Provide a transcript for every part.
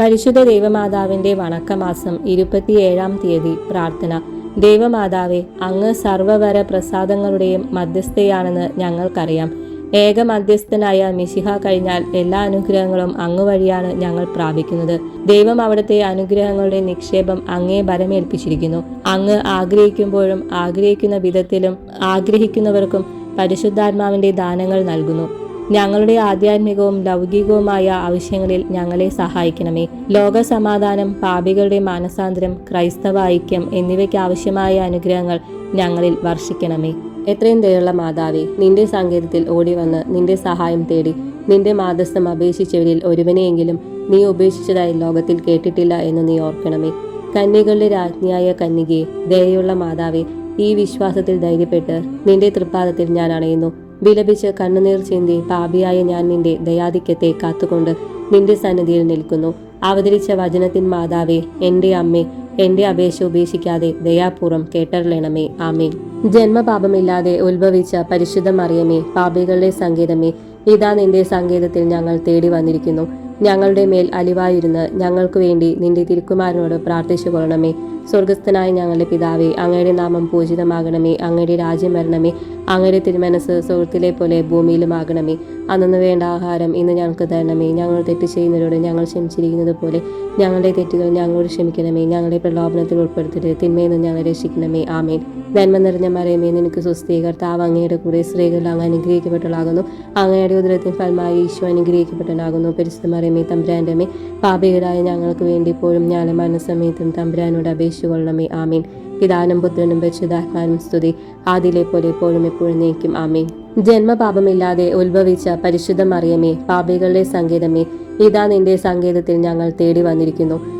പരിശുദ്ധ ദേവമാതാവിന്റെ വണക്കമാസം ഇരുപത്തിയേഴാം തീയതി പ്രാർത്ഥന. ദൈവമാതാവെ അങ്ങ് സർവവര പ്രസാദങ്ങളുടെയും മധ്യസ്ഥയാണെന്ന് ഞങ്ങൾക്കറിയാം. ഏക മധ്യസ്ഥനായ മിശിഹ കഴിഞ്ഞാൽ എല്ലാ അനുഗ്രഹങ്ങളും അങ്ങ് വഴിയാണ് ഞങ്ങൾ പ്രാപിക്കുന്നത്. ദൈവം അവിടുത്തെ അനുഗ്രഹങ്ങളുടെ നിക്ഷേപം അങ്ങേ ഭരമേൽപ്പിച്ചിരിക്കുന്നു. അങ്ങ് ആഗ്രഹിക്കുമ്പോഴും ആഗ്രഹിക്കുന്ന വിധത്തിലും ആഗ്രഹിക്കുന്നവർക്കും പരിശുദ്ധാത്മാവിന്റെ ദാനങ്ങൾ നൽകുന്നു. ഞങ്ങളുടെ ആധ്യാത്മികവും ലൗകികവുമായ ആവശ്യങ്ങളിൽ ഞങ്ങളെ സഹായിക്കണമേ. ലോക സമാധാനം പാപികളുടെ മാനസാന്തരം ക്രൈസ്തവ ഐക്യം എന്നിവയ്ക്ക് ആവശ്യമായ അനുഗ്രഹങ്ങൾ ഞങ്ങളിൽ വർഷിക്കണമേ. എത്രയും ദയുള്ള മാതാവേ നിന്റെ സങ്കേതത്തിൽ ഓടി വന്ന് നിന്റെ സഹായം തേടി നിന്റെ മാതസ്ഥം അപേക്ഷിച്ചവരിൽ ഒരുവനെയെങ്കിലും നീ ഉപേക്ഷിച്ചതായി ലോകത്തിൽ കേട്ടിട്ടില്ല എന്ന് നീ ഓർക്കണമേ. കന്യകളുടെ രാജ്ഞിയായ കന്യകയെ ദയുള്ള മാതാവേ ഈ വിശ്വാസത്തിൽ ധൈര്യപ്പെട്ട് നിന്റെ തൃപ്പാദത്തിൽ ഞാൻ അണയുന്നു. വിലപിച്ച് കണ്ണുനീർ ചിന്തി പാപിയായ ഞാൻ നിന്റെ ദയാധിക്യത്തെ കാത്തുകൊണ്ട് നിന്റെ സന്നിധിയിൽ നിൽക്കുന്നു. അവതരിച്ച വചനത്തിൻ മാതാവേ എന്റെ അമ്മേ എന്റെ അപേക്ഷ ഉപേക്ഷിക്കാതെ ദയാപൂർവം കേട്ടറിയണമേ. ആമേ ജന്മപാപമില്ലാതെ ഉത്ഭവിച്ച പരിശുദ്ധ മറിയമേ പാപികളുടെ സംഗീതമേ ഇതാ നിന്റെ സംഗീതത്തിൽ ഞങ്ങൾ തേടി വന്നിരിക്കുന്നു. ഞങ്ങളുടെ മേൽ അലിവായിരുന്ന് ഞങ്ങൾക്ക് വേണ്ടി നിന്റെ തിരുക്കുമാരനോട് പ്രാർത്ഥിച്ചു കൊള്ളണമേ സ്വർഗസ്ഥനായ ഞങ്ങളുടെ പിതാവേ അങ്ങയുടെ നാമം പൂജിതമാകണമേ അങ്ങയുടെ രാജ്യം വരണമേ അങ്ങയുടെ തിരുമനസ് സുഹൃത്തിലെ പോലെ ഭൂമിയിലുമാകണമേ. അന്നു വേണ്ട ആഹാരം ഇന്ന് ഞങ്ങൾക്ക് തരണമേ. ഞങ്ങൾ തെറ്റ് ചെയ്യുന്നവരോട് ഞങ്ങൾ ക്ഷമിച്ചിരിക്കുന്നത് പോലെ ഞങ്ങളുടെ തെറ്റുകൾ ഞങ്ങളോട് ക്ഷമിക്കണമേ. ഞങ്ങളുടെ പ്രലോഭനത്തിൽ ഉൾപ്പെടുത്തരുത്. തിന്മയെന്ന് ഞങ്ങൾ രക്ഷിക്കണമേ. ആമേൻ. നന്മ നിറഞ്ഞ മറയമേ നിനക്ക് സുസ്ഥീ കർത്താവ് അങ്ങയുടെ കൂടെ സ്ത്രീകൾ അങ്ങ് അനുഗ്രഹിക്കപ്പെട്ടവളാകുന്നു. അങ്ങയുടെ ഉദരത്തിൻ ഫലമായി ഈശോ അനുഗ്രഹിക്കപ്പെട്ടനാകുന്നു പരിശുദ്ധ മറയമേ തമ്പുരാന്റെ മേ പാപികരായ ഞങ്ങൾക്ക് വേണ്ടി ഇപ്പോഴും ഞാനും മനസ്സമയത്തും തമ്പുരാനോട് അപേക്ഷിച്ചുകൊള്ളണമേ ആമീൻ. പിതാനും പുത്രനും പരിശുദ്ധാത്മാനും സ്തുതി. ആദിലെ പോലെ എപ്പോഴും എപ്പോഴും നീക്കും. ആമീൻ. ജന്മപാപമില്ലാതെ ഉത്ഭവിച്ച പരിശുദ്ധ മറിയമേ പാപികളുടെ സങ്കേതമേ ഇതാ നിന്റെ സങ്കേതത്തിൽ ഞങ്ങൾ തേടി വന്നിരിക്കുന്നു.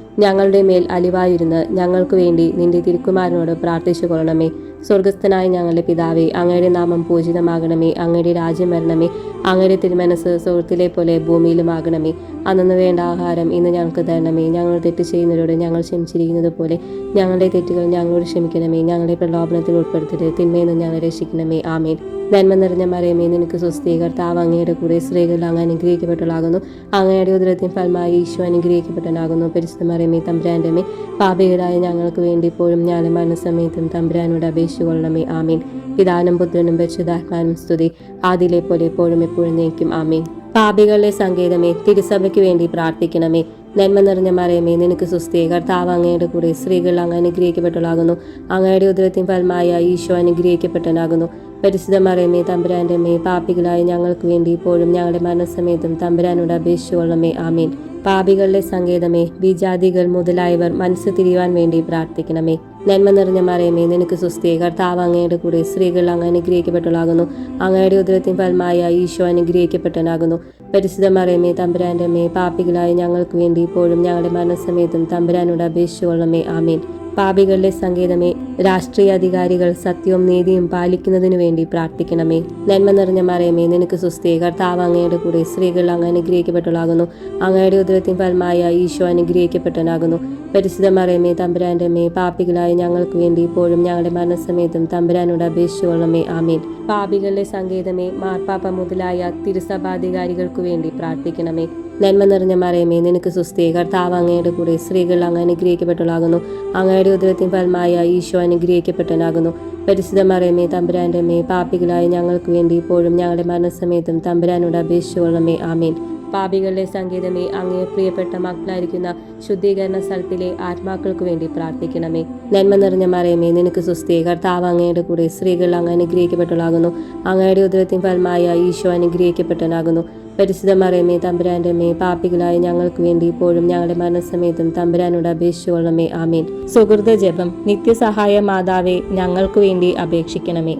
ഞങ്ങളുടെ മേൽ അലിവായിരുന്ന് ഞങ്ങൾക്ക് വേണ്ടി നിന്റെ തിരുക്കുമാരനോട് പ്രാർത്ഥിച്ചു കൊള്ളണമേ സ്വർഗസ്ഥനായ ഞങ്ങളുടെ പിതാവേ അങ്ങയുടെ നാമം പൂജിതമാകണമേ അങ്ങയുടെ രാജ്യം വരണമേ അങ്ങയുടെ തിരുമനസ് സുഹൃത്തിലെ പോലെ ഭൂമിയിലുമാകണമേ. അന്നു വേണ്ട ആഹാരം ഇന്ന് ഞങ്ങൾക്ക് തരണമേ. ഞങ്ങൾ തെറ്റ് ചെയ്യുന്നവരോട് ഞങ്ങൾ ക്ഷമിച്ചിരിക്കുന്നത് പോലെ ഞങ്ങളുടെ തെറ്റുകൾ ഞങ്ങളോട് ക്ഷമിക്കണമേ. ഞങ്ങളുടെ പ്രലോഭനത്തിൽ ഉൾപ്പെടുത്തരുത്. തിന്മയിൽ നിന്ന് ഞങ്ങളെ രക്ഷിക്കണമേ. ആമേൻ. നന്മ നിറഞ്ഞ മറിയമേ നിനക്ക് സ്വസ്ഥീകർത്താവ് അങ്ങയുടെ കൂടെ സ്ത്രീകൾ അങ്ങ് അനുഗ്രഹിക്കപ്പെട്ടവളാകുന്നു. അങ്ങയുടെ ഉദരത്തിൻ ഫലമായി ഈശോ അനുഗ്രഹിക്കപ്പെട്ടവനാകുന്നു. പരിശുദ്ധ മറിയമേ തമ്പുരാന്റെ മേ പാപികളായ ഞങ്ങൾക്ക് വേണ്ടി ഇപ്പോഴും ഞാൻ മരണസമയത്തും തമ്പുരാനോട് അപേക്ഷിച്ചുകൊള്ളണമേ ആമീൻ. പിതാനും പുത്രനും പരിശുദ്ധാത്മാനും സ്തുതി. ആദിലെ പോലെ എപ്പോഴും എപ്പോഴും നീക്കും ആമീൻ. പാപികളുടെ സങ്കേതമേ തിരുസഭയ്ക്ക് വേണ്ടി പ്രാർത്ഥിക്കണമേ. നന്മ നിറഞ്ഞ മറിയമേ നിനക്ക് സുസ്ഥിയെ കർത്താവ് അങ്ങയുടെ കൂടെ സ്ത്രീകൾ അങ്ങ് അനുഗ്രഹിക്കപ്പെട്ടവളാകുന്നു. അങ്ങയുടെ ഉദരത്തിൻ ഫലമായ ഈശോ അനുഗ്രഹിക്കപ്പെട്ടനാകുന്നു പരിശുദ്ധ മറിയമേ തമ്പുരാന്റെ മേ പാപികളായ ഞങ്ങൾക്ക് വേണ്ടി ഇപ്പോഴും ഞങ്ങളുടെ മരണസമയത്തും തമ്പുരാനോട് അപേക്ഷിച്ചുകൊള്ളമേ ആമീൻ. പാപികളുടെ സങ്കേതമേ വിജാതികൾ മുതലായവർ മനസ്സ് തിരിയുവാൻ വേണ്ടി പ്രാർത്ഥിക്കണമേ. നന്മ നിറഞ്ഞ മറിയമേ നിനക്ക് സുസ്ഥിയെ കർത്താവ് അങ്ങയുടെ കൂടെ സ്ത്രീകൾ അങ്ങ് അനുഗ്രഹിക്കപ്പെട്ടവളാകുന്നു. അങ്ങയുടെ ഉദരത്തിൻ ഫലമായ ഈശോ അനുഗ്രഹിക്കപ്പെട്ടനാകുന്നു പരിശുദ്ധ മറിയമേ തമ്പുരാന്റെ അമ്മേ പാപികളായ ഞങ്ങൾക്ക് വേണ്ടി ഇപ്പോഴും ഞങ്ങളുടെ മരണസമയത്തും തമ്പുരാനോട് അപേക്ഷിച്ചുകൊള്ളമേ ആമീൻ. പാപികളുടെ സങ്കേതമേ രാഷ്ട്രീയ അധികാരികൾ സത്യവും നീതിയും പാലിക്കുന്നതിനു വേണ്ടി പ്രാർത്ഥിക്കണമേ. നന്മ നിറഞ്ഞ മറിയമേ നിനക്ക് സുസ്ഥിയെ കർത്താവ് അങ്ങയുടെ കൂടെ സ്ത്രീകൾ അങ്ങ് അനുഗ്രഹിക്കപ്പെട്ടവളാകുന്നു. അങ്ങയുടെ ഉദരത്തിൻ ഫലമായ ഈശോ അനുഗ്രഹിക്കപ്പെട്ടവനാകുന്നു. പരിശുദ്ധ മറിയമേ തമ്പുരാന്റെ അമ്മേ പാപികളായ ഞങ്ങൾക്ക് വേണ്ടി ഇപ്പോഴും ഞങ്ങളുടെ മരണസമയത്തും തമ്പുരാനോട് അപേക്ഷിച്ചുകൊള്ളമേ ആമീൻ. പാപികളുടെ സങ്കേതമേ മാർപ്പാപ്പ മുതലായ തിരുസഭാധികാരികൾക്കു വേണ്ടി പ്രാർത്ഥിക്കണമേ. നന്മ നിറഞ്ഞ മറിയമേ നിനക്ക് സുസ്ഥിയെ കർത്താവ് അങ്ങയുടെ കൂടെ സ്ത്രീകൾ അങ്ങ് അനുഗ്രഹിക്കപ്പെട്ടവളാകുന്നു. അങ്ങയുടെ ഉദരത്തിൻ ഫലമായ ഈശോ അനുഗ്രഹിക്കപ്പെട്ടനാകുന്നു പരിശുദ്ധ മറിയമേ തമ്പുരാന്റെ അമ്മേ പാപികളായ ഞങ്ങൾക്ക് വേണ്ടി ഇപ്പോഴും ഞങ്ങളുടെ മരണസമയത്തും തമ്പുരാനോട് അപേക്ഷിച്ചുകൊള്ളമേ ആമീൻ. പാപികളുടെ സംഗീതമേ അങ്ങേ പ്രിയപ്പെട്ട മക്കളായിരിക്കുന്ന ശുദ്ധീകരണ സ്ഥലത്തിലെ ആത്മാക്കൾക്ക് വേണ്ടി പ്രാർത്ഥിക്കണമേ. നന്മ നിറഞ്ഞ മറിയമേ നിനക്ക് സുസ്ഥിയെ കർത്താവ് അങ്ങയുടെ കൂടെ സ്ത്രീകൾ അങ്ങ് അനുഗ്രഹിക്കപ്പെട്ടവളാകുന്നു. അങ്ങയുടെ ഉദരത്തിൻ ഫലമായ ഈശോ അനുഗ്രഹിക്കപ്പെട്ടനാകുന്നു പരിശുദ്ധ മറിയമേ തമ്പുരാന്റെ മേ പാപികളായ ഞങ്ങൾക്ക് വേണ്ടി ഇപ്പോഴും ഞങ്ങളുടെ മരണസമയത്തും തമ്പുരാനോട് അപേക്ഷിച്ചുകൊള്ളണമേ. ആമീൻ. സുഹൃത ജപം നിത്യസഹായ മാതാവേ ഞങ്ങൾക്ക് വേണ്ടി അപേക്ഷിക്കണമേ.